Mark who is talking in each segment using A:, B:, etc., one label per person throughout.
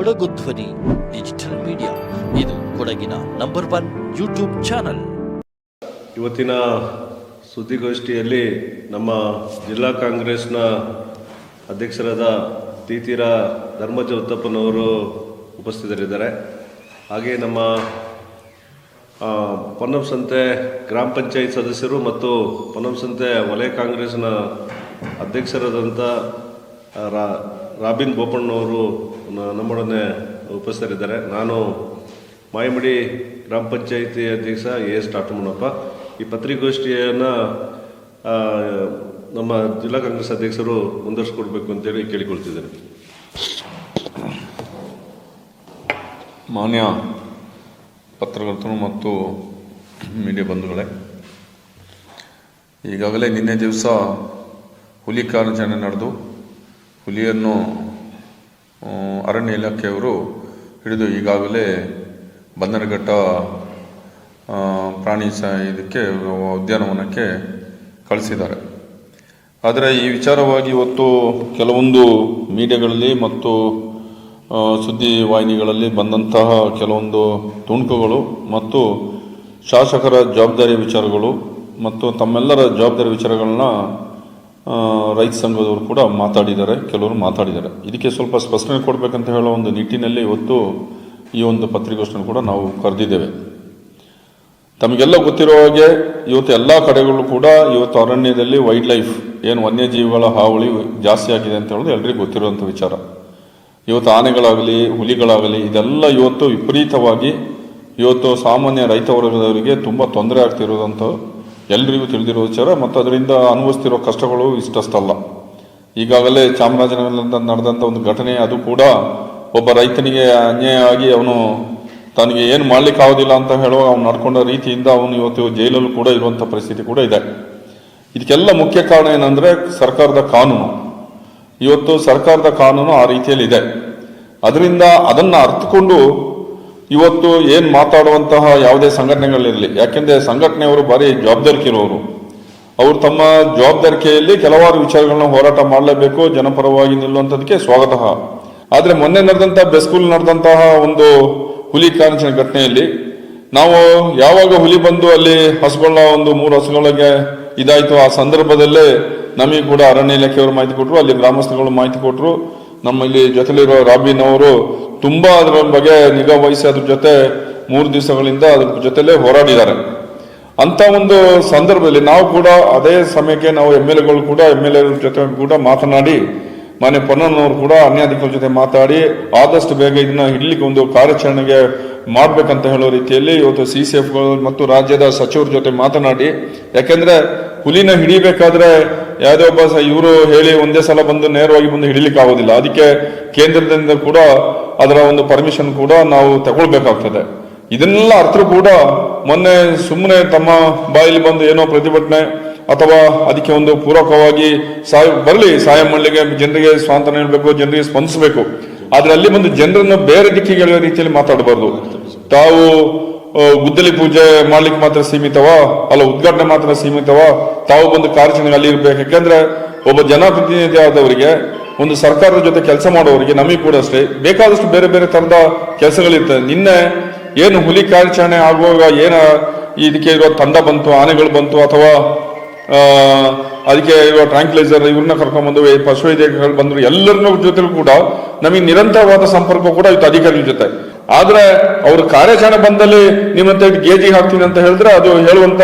A: ಕೊಡಗು ಧ್ವನಿ digital media ಇದು ಕೊಡಗಿನ ನಂಬರ್ ಒನ್ ಯೂಟ್ಯೂಬ್ ಚಾನಲ್
B: ಇವತ್ತಿನ ಸುದ್ದಿಗೋಷ್ಠಿಯಲ್ಲಿ ನಮ್ಮ ಜಿಲ್ಲಾ ಕಾಂಗ್ರೆಸ್ನ ಅಧ್ಯಕ್ಷರಾದ ತೀತಿರ ಧರ್ಮಜ ಉತ್ತಪ್ಪನವರು ಉಪಸ್ಥಿತರಿದ್ದಾರೆ. ಹಾಗೆ ನಮ್ಮ ಪೊನ್ನಂಸಂತೆ ಗ್ರಾಮ ಪಂಚಾಯತ್ ಸದಸ್ಯರು ಮತ್ತು ಪೊನ್ನಂಸಂತೆ ವಲಯ ಕಾಂಗ್ರೆಸ್ನ ಅಧ್ಯಕ್ಷರಾದಂಥ ರಾಬಿನ್ ಬೋಪಣ್ಣವರು ನಮ್ಮೊಡನೆ ಉಪಸ್ಥಿತರಿದ್ದಾರೆ. ನಾನು ಮಾಯಮಡಿ ಗ್ರಾಮ ಪಂಚಾಯಿತಿ ಅಧ್ಯಕ್ಷ ಎ ಎಸ್ ಟಾಟಮಣ್ಣಪ್ಪ ಈ ಪತ್ರಿಕಾಗೋಷ್ಠಿಯನ್ನು ನಮ್ಮ ಜಿಲ್ಲಾ ಕಾಂಗ್ರೆಸ್ ಅಧ್ಯಕ್ಷರು ಮುಂದುವರಿಸ್ಕೊಡ್ಬೇಕು ಅಂತೇಳಿ ಕೇಳಿಕೊಳ್ತಿದ್ದೇನೆ.
C: ಮಾನ್ಯ ಪತ್ರಕರ್ತರು ಮತ್ತು ಮೀಡಿಯಾ ಬಂಧುಗಳೇ, ಈಗಾಗಲೇ ನಿನ್ನೆ ದಿವಸ ಹುಲಿ ಕಾರ್ಯಾಚರಣೆ ನಡೆದು ಹುಲಿಯನ್ನು ಅರಣ್ಯ ಇಲಾಖೆಯವರು ಹಿಡಿದು ಈಗಾಗಲೇ ಬಂದರಘಟ್ಟ ಪ್ರಾಣಿ ಸ, ಇದಕ್ಕೆ, ಉದ್ಯಾನವನಕ್ಕೆ ಕಳಿಸಿದ್ದಾರೆ. ಆದರೆ ಈ ವಿಚಾರವಾಗಿ ಇವತ್ತು ಕೆಲವೊಂದು ಮೀಡಿಯಾಗಳಲ್ಲಿ ಮತ್ತು ಸುದ್ದಿ ವಾಹಿನಿಗಳಲ್ಲಿ ಬಂದಂತಹ ಕೆಲವೊಂದು ತುಣುಕುಗಳು ಮತ್ತು ಶಾಸಕರ ಜವಾಬ್ದಾರಿ ವಿಚಾರಗಳು ಮತ್ತು ತಮ್ಮೆಲ್ಲರ ಜವಾಬ್ದಾರಿ ವಿಚಾರಗಳನ್ನ ರೈತ ಸಂಘದವರು ಕೂಡ ಮಾತಾಡಿದ್ದಾರೆ, ಕೆಲವರು ಮಾತಾಡಿದ್ದಾರೆ. ಇದಕ್ಕೆ ಸ್ವಲ್ಪ ಸ್ಪಷ್ಟನೆ ಕೊಡಬೇಕಂತ ಹೇಳೋ ಒಂದು ನಿಟ್ಟಿನಲ್ಲಿ ಇವತ್ತು ಈ ಒಂದು ಪತ್ರಿಕೋಷ್ಠಿಯನ್ನು ಕೂಡ ನಾವು ಕರೆದಿದ್ದೇವೆ. ತಮಗೆಲ್ಲ ಗೊತ್ತಿರೋ ಹಾಗೆ ಇವತ್ತು ಎಲ್ಲ ಕಡೆಗಳು ಕೂಡ ಇವತ್ತು ಅರಣ್ಯದಲ್ಲಿ ವೈಲ್ಡ್ ಲೈಫ್ ಏನು ವನ್ಯಜೀವಿಗಳ ಹಾವಳಿ ಜಾಸ್ತಿ ಆಗಿದೆ ಅಂತ ಹೇಳೋದು ಎಲ್ರಿಗೂ ಗೊತ್ತಿರುವಂಥ ವಿಚಾರ. ಇವತ್ತು ಆನೆಗಳಾಗಲಿ, ಹುಲಿಗಳಾಗಲಿ, ಇದೆಲ್ಲ ಇವತ್ತು ವಿಪರೀತವಾಗಿ ಇವತ್ತು ಸಾಮಾನ್ಯ ರೈತ ವರ್ಗದವರಿಗೆ ತುಂಬ ತೊಂದರೆ ಆಗ್ತಿರೋದಂಥ ಎಲ್ರಿಗೂ ತಿಳಿದಿರೋ ವಿಚಾರ, ಮತ್ತು ಅದರಿಂದ ಅನುಭವಿಸ್ತಿರೋ ಕಷ್ಟಗಳು ಇಷ್ಟಷ್ಟಲ್ಲ. ಈಗಾಗಲೇ ಚಾಮರಾಜನಗರದಿಂದ ನಡೆದಂಥ ಒಂದು ಘಟನೆ, ಅದು ಕೂಡ ಒಬ್ಬ ರೈತನಿಗೆ ಅನ್ಯಾಯ ಆಗಿ ಅವನು ತನಗೆ ಏನು ಮಾಡ್ಲಿಕ್ಕೆ ಆಗೋದಿಲ್ಲ ಅಂತ ಹೇಳುವ ಅವನು ನಡ್ಕೊಂಡ ರೀತಿಯಿಂದ ಅವನು ಇವತ್ತು ಜೈಲಲ್ಲೂ ಕೂಡ ಇರುವಂಥ ಪರಿಸ್ಥಿತಿ ಕೂಡ ಇದೆ. ಇದಕ್ಕೆಲ್ಲ ಮುಖ್ಯ ಕಾರಣ ಏನಂದರೆ ಸರ್ಕಾರದ ಕಾನೂನು. ಇವತ್ತು ಸರ್ಕಾರದ ಕಾನೂನು ಆ ರೀತಿಯಲ್ಲಿ ಇದೆ ಅದರಿಂದ ಅದನ್ನು ಅರ್ಥಕೊಂಡು ಇವತ್ತು ಏನ್ ಮಾತಾಡುವಂತಹ ಯಾವುದೇ ಸಂಘಟನೆಗಳಿರಲಿ, ಯಾಕೆಂದ್ರೆ ಸಂಘಟನೆಯವರು ಬಾರಿ ಜವಾಬ್ದಾರಿಕಿರೋರು. ಅವರು ತಮ್ಮ ಜವಾಬ್ದಾರಿಕೆಯಲ್ಲಿ ಕೆಲವಾರು ವಿಚಾರಗಳನ್ನ ಹೋರಾಟ ಮಾಡಲೇಬೇಕು, ಜನಪರವಾಗಿ ನಿಲ್ಲುವಂಥದಕ್ಕೆ ಸ್ವಾಗತ. ಆದರೆ ಮೊನ್ನೆ ನಡೆದಂತಹ ಬೆಸ್ಕೂಲ್ ನಡೆದಂತಹ ಒಂದು ಹುಲಿ ಕಾಣಿಸಿನ ಘಟನೆಯಲ್ಲಿ, ನಾವು ಯಾವಾಗ ಹುಲಿ ಬಂದು ಅಲ್ಲಿ ಹಸುಗಳ ಒಂದು ಮೂರು ಹಸುಗಳಿಗೆ ಇದಾಯಿತು, ಆ ಸಂದರ್ಭದಲ್ಲೇ ನಮಗೆ ಕೂಡ ಅರಣ್ಯ ಇಲಾಖೆಯವರು ಮಾಹಿತಿ ಕೊಟ್ಟರು ಅಲ್ಲಿ ಗ್ರಾಮಸ್ಥರುಗಳು ಮಾಹಿತಿ ಕೊಟ್ಟರು ನಮ್ಮ ಇಲ್ಲಿ ಜೊತೆಲಿರೋ ರಾಬಿನ್ ಅವರು ತುಂಬಾ ಅದರ ಬಗ್ಗೆ ನಿಗಾ ವಹಿಸಿ ಅದ್ರ ಜೊತೆ ಮೂರು ದಿವಸಗಳಿಂದ ಅದ್ರ ಜೊತೆಲೇ ಹೋರಾಡಿದ್ದಾರೆ. ಅಂತ ಒಂದು ಸಂದರ್ಭದಲ್ಲಿ ನಾವು ಕೂಡ ಅದೇ ಸಮಯಕ್ಕೆ ನಾವು ಎಂ ಎಲ್ ಎಗಳು ಕೂಡ ಎಂ ಎಲ್ ಎ ಜೊತೆ ಕೂಡ ಮಾತನಾಡಿ, ಮಾನ್ಯ ಪೊನ್ನಣ್ಣವರು ಕೂಡ ಅನ್ಯಾಧಿಕಾರಿಗಳ ಜೊತೆ ಮಾತಾಡಿ, ಆದಷ್ಟು ಬೇಗ ಇದನ್ನ ಇಡ್ಲಿಕ್ಕೆ ಒಂದು ಕಾರ್ಯಾಚರಣೆಗೆ ಮಾಡ್ಬೇಕಂತ ಹೇಳೋ ರೀತಿಯಲ್ಲಿ ಇವತ್ತು ಸಿ ಸಿ ಎಫ್ಗಳು ಮತ್ತು ರಾಜ್ಯದ ಸಚಿವರ ಜೊತೆ ಮಾತನಾಡಿ, ಯಾಕೆಂದರೆ ಹುಲಿನ ಹಿಡಿಬೇಕಾದ್ರೆ ಯಾವುದೇ ಒಬ್ಬ ಇವರು ಹೇಳಿ ಒಂದೇ ಸಲ ಬಂದು ನೇರವಾಗಿ ಬಂದು ಹಿಡಿಲಿಕ್ಕೆ ಆಗೋದಿಲ್ಲ. ಅದಕ್ಕೆ ಕೇಂದ್ರದಿಂದ ಕೂಡ ಅದರ ಒಂದು ಪರ್ಮಿಷನ್ ಕೂಡ ನಾವು ತಗೊಳ್ಬೇಕಾಗ್ತದೆ. ಇದನ್ನೆಲ್ಲ ಅರ್ಥರು ಕೂಡ ಮೊನ್ನೆ ಸುಮ್ಮನೆ ತಮ್ಮ ಬಾಯಲ್ಲಿ ಬಂದು ಏನೋ ಪ್ರತಿಭಟನೆ ಅಥವಾ ಅದಕ್ಕೆ ಒಂದು ಪೂರಕವಾಗಿ ಸಹಾಯ ಬರಲಿ ಸಹಾಯ ಮಾಡಲಿಕ್ಕೆ ಜನರಿಗೆ ಸ್ವಾತಂತ್ರ್ಯ ನೀಡಬೇಕು, ಜನರಿಗೆ ಸ್ಪಂದಿಸಬೇಕು. ಆದ್ರೆ ಅಲ್ಲಿ ಬಂದು ಜನರನ್ನು ಬೇರೆ ದಿಕ್ಕಿಗೆ ಎಳೆಯೋ ರೀತಿಯಲ್ಲಿ ಮಾತಾಡಬಾರ್ದು. ತಾವು ಗುದ್ದಲಿ ಪೂಜೆ ಮಾಡ್ಲಿಕ್ಕೆ ಮಾತ್ರ ಸೀಮಿತವ? ಅಲ್ಲ, ಉದ್ಘಾಟನೆ ಮಾತ್ರ ಸೀಮಿತವ? ತಾವು ಬಂದು ಕಾರ್ಯಚರಣೆ ಅಲ್ಲಿ ಇರಬೇಕು. ಯಾಕಂದ್ರೆ ಒಬ್ಬ ಜನಪ್ರತಿನಿಧಿ ಆದವರಿಗೆ, ಒಂದು ಸರ್ಕಾರದ ಜೊತೆ ಕೆಲಸ ಮಾಡೋರಿಗೆ ನಮಗೆ ಕೂಡ ಅಷ್ಟೇ. ಬೇಕಾದಷ್ಟು ಬೇರೆ ಬೇರೆ ತರದ ಕೆಲಸಗಳಿರ್ತದೆ. ನಿನ್ನೆ ಏನು ಹುಲಿ ಕಾರ್ಯಾಚರಣೆ ಆಗುವಾಗ ಏನ ಇದಕ್ಕೆ ಇರುವ ತಂಡ ಬಂತು, ಆನೆಗಳು ಬಂತು, ಅಥವಾ ಅದಕ್ಕೆ ಇವಾಗ ಟ್ರಾಂಕ್ಲೈಸರ್ ಇವ್ರನ್ನ ಕರ್ಕೊಂಡ್ಬಂದು ಈ ಪಶುವೈದ್ಯಗಳು ಬಂದರು ಎಲ್ಲರ ಜೊತೆ ಕೂಡ ನಮಗೆ ನಿರಂತರವಾದ ಸಂಪರ್ಕ ಕೂಡ ಇತ್ತು ಅಧಿಕಾರಿಗಳ ಜೊತೆ. ಆದ್ರೆ ಅವ್ರ ಕಾರ್ಯಾಚರಣೆ ಬಂದಲ್ಲಿ ನಿಮ್ಮಂತ ಗೇಜಿ ಹಾಕ್ತೀನಿ ಅಂತ ಹೇಳಿದ್ರೆ ಅದು ಹೇಳುವಂತ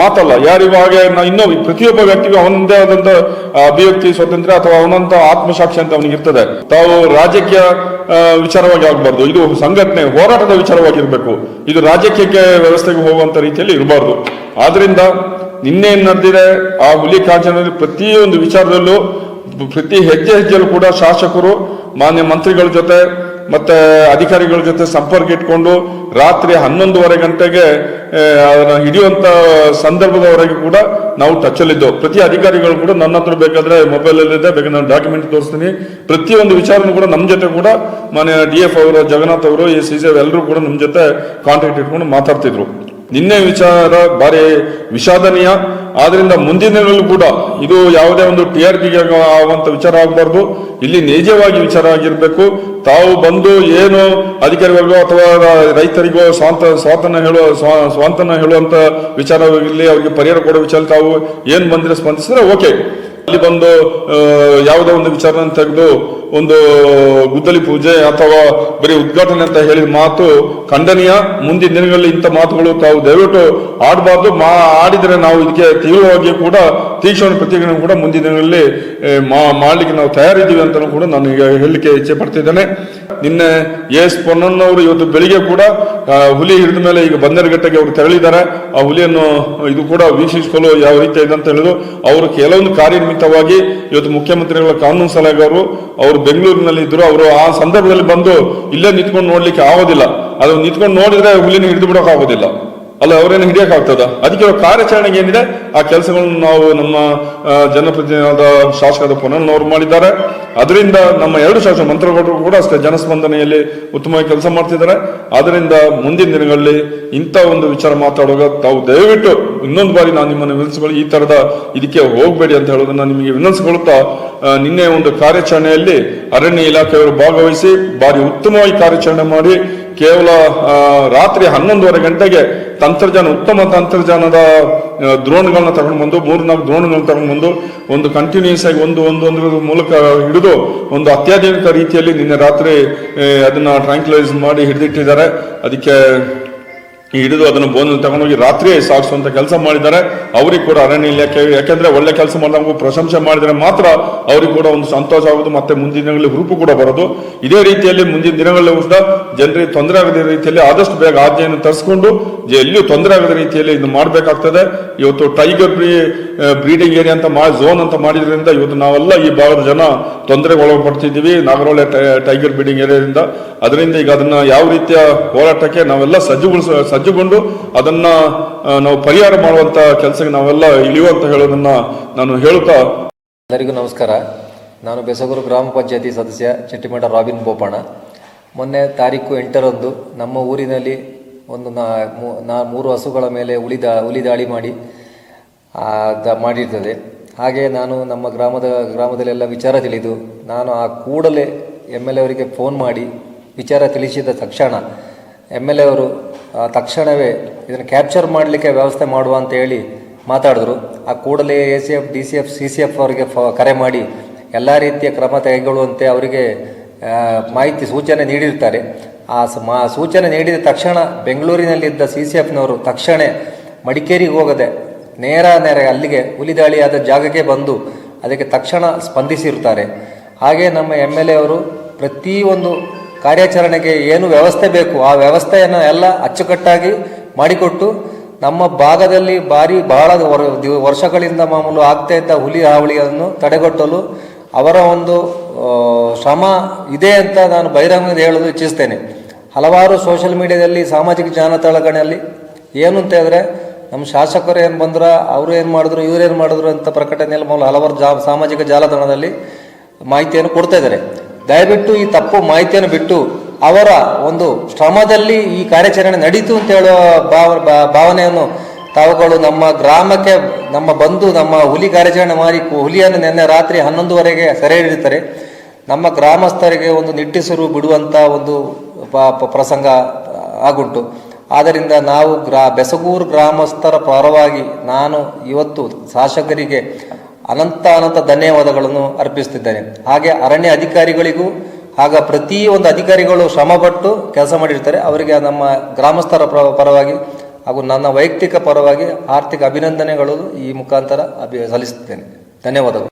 C: ಮಾತಲ್ಲ. ಇವಾಗ ಇನ್ನೂ ಪ್ರತಿಯೊಬ್ಬ ವ್ಯಕ್ತಿಗೂ ಅವನದೇ ಆದಂತ ಅಭಿವ್ಯಕ್ತಿ ಸ್ವಾತಂತ್ರ್ಯ ಅಥವಾ ಅವನಂತ ಆತ್ಮಸಾಕ್ಷಿ ಅಂತ ಅವನಿಗೆ ಇರ್ತದೆ. ತಾವು ರಾಜಕೀಯ ವಿಚಾರವಾಗಿ ಆಗಬಾರ್ದು. ಇದು ಸಂಘಟನೆ, ಹೋರಾಟದ ವಿಚಾರವಾಗಿರ್ಬೇಕು. ಇದು ರಾಜಕೀಯಕ್ಕೆ ವ್ಯವಸ್ಥೆಗೆ ಹೋಗುವಂತ ರೀತಿಯಲ್ಲಿ ಇರಬಾರ್ದು. ಆದ್ರಿಂದ ನಿನ್ನೆ ಏನ್ ನಡೆದಿದೆ. ಆ ಹುಲಿ ಕಾಂಚನದಲ್ಲಿ ಪ್ರತಿಯೊಂದು ವಿಚಾರದಲ್ಲೂ ಪ್ರತಿ ಹೆಜ್ಜೆ ಹೆಜ್ಜೆಯಲ್ಲೂ ಕೂಡ ಶಾಸಕರು, ಮಾನ್ಯ ಮಂತ್ರಿಗಳ ಜೊತೆ ಮತ್ತೆ ಅಧಿಕಾರಿಗಳ ಜೊತೆ ಸಂಪರ್ಕ ಇಟ್ಕೊಂಡು ರಾತ್ರಿ ಹನ್ನೊಂದುವರೆ ಗಂಟೆಗೆ ಅದನ್ನು ಹಿಡಿಯುವಂತ ಸಂದರ್ಭದವರೆಗೆ ಕೂಡ ನಾವು ಟಚ್ ಅಲ್ಲಿದ್ದೆವು ಪ್ರತಿ ಅಧಿಕಾರಿಗಳು ಕೂಡ ನನ್ನ ಹತ್ರ ಬೇಕಾದ್ರೆ ಮೊಬೈಲ್ ಅಲ್ಲಿದೆ. ಬೇಕಾದ್ರೆ ನಾನು ಡಾಕ್ಯುಮೆಂಟ್ ತೋರಿಸ್ತೀನಿ. ಪ್ರತಿಯೊಂದು ವಿಚಾರನೂ ಕೂಡ ನಮ್ಮ ಜೊತೆ ಕೂಡ ಮಾನ್ಯ ಡಿ ಎಫ್ ಅವರು, ಜಗನ್ನಾಥ್ ಅವರು ಎಸ್ ಸಿ ಎಲ್ಲರೂ ಕೂಡ ನಮ್ಮ ಜೊತೆ ಕಾಂಟ್ಯಾಕ್ಟ್ ಇಟ್ಕೊಂಡು ಮಾತಾಡ್ತಿದ್ರು. ನಿನ್ನೆ ವಿಚಾರ, ಬಾರಿ ವಿಷಾದನೀಯ. ಆದ್ರಿಂದ ಮುಂದಿನ ದಿನಗಳಲ್ಲೂ ಕೂಡ ಇದು ಯಾವುದೇ ಒಂದು ಟಿ ಆರ್ ಪಿಗೆ ಆಗುವಂತ ವಿಚಾರ ಆಗಬಾರ್ದು. ಇಲ್ಲಿ ನಿಜವಾಗಿ ವಿಚಾರ ಆಗಿರ್ಬೇಕು. ತಾವು ಬಂದು ಏನು ಅಧಿಕಾರಿಗಳಿಗೋ ಅಥವಾ ರೈತರಿಗೋ ಸ್ವಾಂತ ಸ್ವಾತನ ಹೇಳುವ, ಸ್ವಾ- ಹೇಳುವಂತ ವಿಚಾರ ಇಲ್ಲಿ ಅವರಿಗೆ ಪರಿಹಾರ ಕೊಡೋ ವಿಚಾರ ತಾವು ಏನ್ ಬಂದ್ರೆ ಸ್ಪಂದಿಸಿದ್ರೆ ಓಕೆ. ಅಲ್ಲಿ ಬಂದು ಯಾವುದೋ ಒಂದು ವಿಚಾರ ತೆಗೆದು ಒಂದು ಗುದ್ದಲಿ ಪೂಜೆ ಅಥವಾ ಬರೀ ಉದ್ಘಾಟನೆ ಅಂತ ಹೇಳಿದ ಮಾತು ಖಂಡನೀಯ. ಮುಂದಿನ ದಿನಗಳಲ್ಲಿ ಇಂಥ ಮಾತುಗಳು ತಾವು ದಯವಿಟ್ಟು ಆಡಬಾರ್ದು. ಮಾ, ಆಡಿದರೆ ನಾವು ಇದಕ್ಕೆ ತೀವ್ರವಾಗಿ ಕೂಡ ತೀಕ್ಷ್ಣ ಪ್ರತಿಕ್ರಿಯೆ ಕೂಡ ಮುಂದಿನ ದಿನಗಳಲ್ಲಿ ಮಾಡಲಿಕ್ಕೆ ನಾವು ತಯಾರಿದ್ದೀವಿ ಅಂತಲೂ ಕೂಡ ನಾನು ಈಗ ಹೇಳಲಿಕ್ಕೆ ಇಚ್ಛೆ ಪಡ್ತಿದ್ದೇನೆ. ನಿನ್ನೆ ಎಸ್ ಪೊನ್ನಣ್ಣವರು ಇವತ್ತು ಬೆಳಿಗ್ಗೆ ಕೂಡ ಹುಲಿ ಹಿಡಿದ ಮೇಲೆ ಈಗ ಬಂದರಘಟ್ಟೆಗೆ ಅವರು ತೆರಳಿದ್ದಾರೆ. ಆ ಹುಲಿಯನ್ನು ಇದು ಕೂಡ ವೀಕ್ಷಿಸಿಕೊಳ್ಳಲು ಯಾವ ರೀತಿ ಇದೆ ಅಂತ ಹೇಳಿದ್ರು. ಅವರು ಕೆಲವೊಂದು ಕಾರ್ಯನಿಮಿತ್ತವಾಗಿ ಇವತ್ತು ಮುಖ್ಯಮಂತ್ರಿಗಳ ಕಾನೂನು ಸಲಹೆಗಾರರು, ಅವರು ಬೆಂಗಳೂರಿನಲ್ಲಿ ಇದ್ರು. ಅವರು ಆ ಸಂದರ್ಭದಲ್ಲಿ ಬಂದು ಇಲ್ಲೇ ನಿಂತ್ಕೊಂಡು ನೋಡ್ಲಿಕ್ಕೆ ಆಗೋದಿಲ್ಲ. ಅದು ನಿಂತ್ಕೊಂಡು ನೋಡಿದ್ರೆ ಹುಲಿನ ಹಿಡಿದು ಬಿಡೋಕೆ ಆಗೋದಿಲ್ಲ ಅಲ್ಲ, ಅವರೇನು ಹಿಡಿಯಕ್ಕೆ ಆಗ್ತದ? ಅದಕ್ಕೆ ಕಾರ್ಯಾಚರಣೆಗೆ ಏನಿದೆ? ಆ ಕೆಲಸಗಳನ್ನು ನಾವು ನಮ್ಮ ಜನಪ್ರತಿನಿಧಿಯಾದ ಶಾಸಕರಾದ ಅವರು ಮಾಡಿದ್ದಾರೆ. ಅದರಿಂದ ನಮ್ಮ ಎರಡು ಶಾಸಕ ಮಂತ್ರಿಗಳು ಕೂಡ ಅಷ್ಟೇ ಜನಸ್ಪಂದನೆಯಲ್ಲಿ ಉತ್ತಮವಾಗಿ ಕೆಲಸ ಮಾಡ್ತಿದ್ದಾರೆ. ಅದರಿಂದ ಮುಂದಿನ ದಿನಗಳಲ್ಲಿ ಇಂಥ ಒಂದು ವಿಚಾರ ಮಾತಾಡುವಾಗ ತಾವು ದಯವಿಟ್ಟು ಇನ್ನೊಂದು ಬಾರಿ ನಾನು ನಿಮ್ಮನ್ನು ವಿನಂತಿಸಿಕೊಳ್ಳಿ, ಈ ತರದ ಇದಕ್ಕೆ ಹೋಗಬೇಡಿ ಅಂತ ಹೇಳೋದನ್ನ ನಿಮಗೆ ವಿನಂತಿಸಿಕೊಳ್ಳುತ್ತಾ ನಿನ್ನೆ ಒಂದು ಕಾರ್ಯಾಚರಣೆಯಲ್ಲಿ ಅರಣ್ಯ ಇಲಾಖೆಯವರು ಭಾಗವಹಿಸಿ ಬಾರಿ ಉತ್ತಮವಾಗಿ ಕಾರ್ಯಾಚರಣೆ ಮಾಡಿ ಕೇವಲ ರಾತ್ರಿ ಹನ್ನೊಂದುವರೆ ಗಂಟೆಗೆ ತಂತ್ರಜ್ಞಾನ, ಉತ್ತಮ ತಂತ್ರಜ್ಞಾನದ ದ್ರೋಣ್ಗಳನ್ನ ತಗೊಂಡು ಬಂದು ಮೂರ್ನಾಲ್ಕು ದ್ರೋಣ್ಗಳನ್ನ ತಗೊಂಡು ಬಂದು, ಒಂದು ಕಂಟಿನ್ಯೂಸ್ ಆಗಿ ಒಂದು ಒಂದು ಒಂದ್ರ ಮೂಲಕ ಹಿಡಿದು, ಒಂದು ಅತ್ಯಾಧುನಿಕ ರೀತಿಯಲ್ಲಿ ನಿನ್ನೆ ರಾತ್ರಿ ಅದನ್ನ ಟ್ರ್ಯಾಂಕ್ಲೈಸ್ ಮಾಡಿ ಹಿಡಿದಿಟ್ಟಿದ್ದಾರೆ. ಅದಕ್ಕೆ ಹಿಡಿದು ಅದನ್ನು ಬೋನಲ್ಲಿ ತಗೊಂಡೋಗಿ ರಾತ್ರಿ ಸಾಗಿಸುವಂತ ಕೆಲಸ ಮಾಡಿದ್ದಾರೆ. ಅವರಿಗೆ ಕೂಡ ಅರಣ್ಯ ಇಲಾಖೆ ಯಾಕೆಂದ್ರೆ ಒಳ್ಳೆ ಕೆಲಸ ಮಾಡಿದವರು ಪ್ರಶಂಸೆ ಮಾಡಿದರೆ ಮಾತ್ರ ಅವ್ರಿಗೆ ಕೂಡ ಒಂದು ಸಂತೋಷ ಆಗೋದು, ಮತ್ತೆ ಮುಂದಿನ ದಿನಗಳಲ್ಲಿ ಹುರುಪು ಕೂಡ ಬರೋದು. ಇದೇ ರೀತಿಯಲ್ಲಿ ಮುಂದಿನ ದಿನಗಳಲ್ಲಿ ಕೂಡ ಜನರಿಗೆ ತೊಂದರೆ ಆಗದ ರೀತಿಯಲ್ಲಿ ಆದಷ್ಟು ಬೇಗ ಆಜ್ಞೆಯನ್ನು ತರಿಸ್ಕೊಂಡು ಎಲ್ಲಿಯೂ ತೊಂದರೆ ಆಗದ ರೀತಿಯಲ್ಲಿ ಇದು ಮಾಡಬೇಕಾಗ್ತದೆ. ಇವತ್ತು ಟೈಗರ್ ಬ್ರೀಡಿಂಗ್ ಏರಿಯಾ ಅಂತ ಮಾ, ಝೋನ್ ಅಂತ ಮಾಡಿದ್ರಿಂದ ಇವತ್ತು ನಾವೆಲ್ಲ ಈ ಭಾಗದ ಜನ ತೊಂದರೆಗೆ ಒಳಪಡ್ತಿದ್ದೀವಿ ನಾಗರಹೊಳೆ ಟೈಗರ್ ಬ್ರೀಡಿಂಗ್ ಏರಿಯಾದಿಂದ. ಅದರಿಂದ ಈಗ ಅದನ್ನು ಯಾವ ರೀತಿಯ ಹೋರಾಟಕ್ಕೆ ನಾವೆಲ್ಲ ಸಜ್ಜುಗೊಳಿಸ, ಸಜ್ಜುಗೊಂಡು ಅದನ್ನು ನಾವು ಪರಿಹಾರ ಮಾಡುವಂಥ ಕೆಲಸಕ್ಕೆ ನಾವೆಲ್ಲ ಇಳಿಯುವಂತ ಹೇಳೋದನ್ನ ನಾನು ಹೇಳುತ್ತಾ
D: ಎಲ್ಲರಿಗೂ ನಮಸ್ಕಾರ. ನಾನು ಬೆಸಗೂರು ಗ್ರಾಮ ಪಂಚಾಯತಿ ಸದಸ್ಯ ಚಟ್ಟಿಮಠ ರಾಬಿನ್ ಬೋಪಣ್ಣ ಮೊನ್ನೆ ತಾರೀಕು ಎಂಟರಂದು ನಮ್ಮ ಊರಿನಲ್ಲಿ ಒಂದು ನಾ ಮೂರು ಹಸುಗಳ ಮೇಲೆ ಉಳಿದ ಉಳಿದಾಳಿ ಮಾಡಿ ದ- ಮಾಡಿರ್ತದೆ. ಹಾಗೆ ನಾನು ನಮ್ಮ ಗ್ರಾಮದ, ಗ್ರಾಮದಲ್ಲೆಲ್ಲ ವಿಚಾರ ತಿಳಿದು ನಾನು ಆ ಕೂಡಲೇ ಎಂ ಎಲ್ ಎ ಅವರಿಗೆ ಫೋನ್ ಮಾಡಿ ವಿಚಾರ ತಿಳಿಸಿದ ತಕ್ಷಣ ಎಂ ಎಲ್ ಎ ಅವರು ತಕ್ಷಣವೇ ಇದನ್ನು ಕ್ಯಾಪ್ಚರ್ ಮಾಡಲಿಕ್ಕೆ ವ್ಯವಸ್ಥೆ ಮಾಡುವ ಅಂತ ಹೇಳಿ ಮಾತಾಡಿದ್ರು. ಆ ಕೂಡಲೇ A C F D C F C C F ಅವರಿಗೆ ಫ, ಕರೆ ಮಾಡಿ ಎಲ್ಲ ರೀತಿಯ ಕ್ರಮ ತೆಗೆದುಕೊಳ್ಳುವಂತೆ ಅವರಿಗೆ ಮಾಹಿತಿ, ಸೂಚನೆ ನೀಡಿರ್ತಾರೆ ಆ ಸೂಚನೆ ನೀಡಿದ ತಕ್ಷಣ ಬೆಂಗಳೂರಿನಲ್ಲಿದ್ದ ಸಿ ಸಿ ಎಫ್ನವರು ತಕ್ಷಣ ಮಡಿಕೇರಿಗೆ ಹೋಗದೆ ನೇರ ನೇರ ಅಲ್ಲಿಗೆ ಹುಲಿದಾಳಿಯಾದ ಜಾಗಕ್ಕೆ ಬಂದು ಅದಕ್ಕೆ ತಕ್ಷಣ ಸ್ಪಂದಿಸಿರುತ್ತಾರೆ. ಹಾಗೆ ನಮ್ಮ ಎಂ ಎಲ್ ಎ ಅವರು ಪ್ರತಿಯೊಂದು ಕಾರ್ಯಾಚರಣೆಗೆ ಏನು ವ್ಯವಸ್ಥೆ ಬೇಕು ಆ ವ್ಯವಸ್ಥೆಯನ್ನು ಎಲ್ಲ ಅಚ್ಚುಕಟ್ಟಾಗಿ ಮಾಡಿಕೊಟ್ಟು ನಮ್ಮ ಭಾಗದಲ್ಲಿ ಭಾರಿ ಬಹಳ ವರ್- ವರ್ಷಗಳಿಂದ ಮಾಮೂಲು ಆಗ್ತಾ ಇದ್ದ ಹುಲಿ ಹಾವಳಿಯನ್ನು ತಡೆಗಟ್ಟಲು ಅವರ ಒಂದು ಶ್ರಮ ಇದೆ ಅಂತ ನಾನು ಬಹಿರಂಗ ಹೇಳಲು ಇಚ್ಛಿಸ್ತೇನೆ. ಹಲವಾರು ಸೋಷಿಯಲ್ ಮೀಡಿಯಾದಲ್ಲಿ, ಸಾಮಾಜಿಕ ಜಾಲತಾಣಗಳಲ್ಲಿ ಏನು ಅಂತ ಹೇಳಿದ್ರೆ ನಮ್ಮ ಶಾಸಕರು ಏನು ಬಂದ್ರೆ, ಅವರು ಏನು ಮಾಡಿದ್ರು, ಇವ್ರು ಏನು ಮಾಡಿದ್ರು ಅಂತ ಪ್ರಕಟಣೆಯಲ್ಲಿ ಮೂಲ ಹಲವಾರು ಜಾ ಸಾಮಾಜಿಕ ಜಾಲತಾಣದಲ್ಲಿ ಮಾಹಿತಿಯನ್ನು ಕೊಡ್ತಾ ಇದ್ದಾರೆ. ದಯವಿಟ್ಟು ಈ ತಪ್ಪು ಮಾಹಿತಿಯನ್ನು ಬಿಟ್ಟು ಅವರ ಒಂದು ಶ್ರಮದಲ್ಲಿ ಈ ಕಾರ್ಯಾಚರಣೆ ನಡೀತು ಅಂತ ಹೇಳುವ ಭಾವ ಭಾವನೆಯನ್ನು ತಾವುಗಳು ನಮ್ಮ ಗ್ರಾಮಕ್ಕೆ, ನಮ್ಮ ಬಂಧು ನಮ್ಮ ಹುಲಿ ಕಾರ್ಯಾಚರಣೆ ಮಾಡಿ ಹುಲಿಯನ್ನು ನಿನ್ನೆ ರಾತ್ರಿ ಹನ್ನೊಂದುವರೆಗೆ ಸೆರೆ ಹಿಡಿತಾರೆ ನಮ್ಮ ಗ್ರಾಮಸ್ಥರಿಗೆ ಒಂದು ನಿಟ್ಟುಸಿರು ಬಿಡುವಂಥ ಒಂದು ಪ್ರಸಂಗ ಆಗುಂಟು. ಆದ್ದರಿಂದ ನಾವು ಗ್ರಾ, ಬೆಸಗೂರು ಗ್ರಾಮಸ್ಥರ ಪರವಾಗಿ ನಾನು ಇವತ್ತು ಶಾಸಕರಿಗೆ ಅನಂತ ಅನಂತ ಧನ್ಯವಾದಗಳನ್ನು ಅರ್ಪಿಸುತ್ತಿದ್ದೇನೆ. ಹಾಗೆ ಅರಣ್ಯ ಅಧಿಕಾರಿಗಳಿಗೂ ಆಗ ಪ್ರತಿ ಒಂದು ಅಧಿಕಾರಿಗಳು ಶ್ರಮಪಟ್ಟು ಕೆಲಸ ಮಾಡಿರ್ತಾರೆ. ಅವರಿಗೆ ನಮ್ಮ ಗ್ರಾಮಸ್ಥರ ಪರ- ಪರವಾಗಿ ಹಾಗೂ ನನ್ನ ವೈಯಕ್ತಿಕ ಪರವಾಗಿ ಆರ್ಥಿಕ ಅಭಿನಂದನೆಗಳು ಈ ಮುಖಾಂತರ ಅಭಿ, ಸಲ್ಲಿಸುತ್ತೇನೆ. ಧನ್ಯವಾದಗಳು.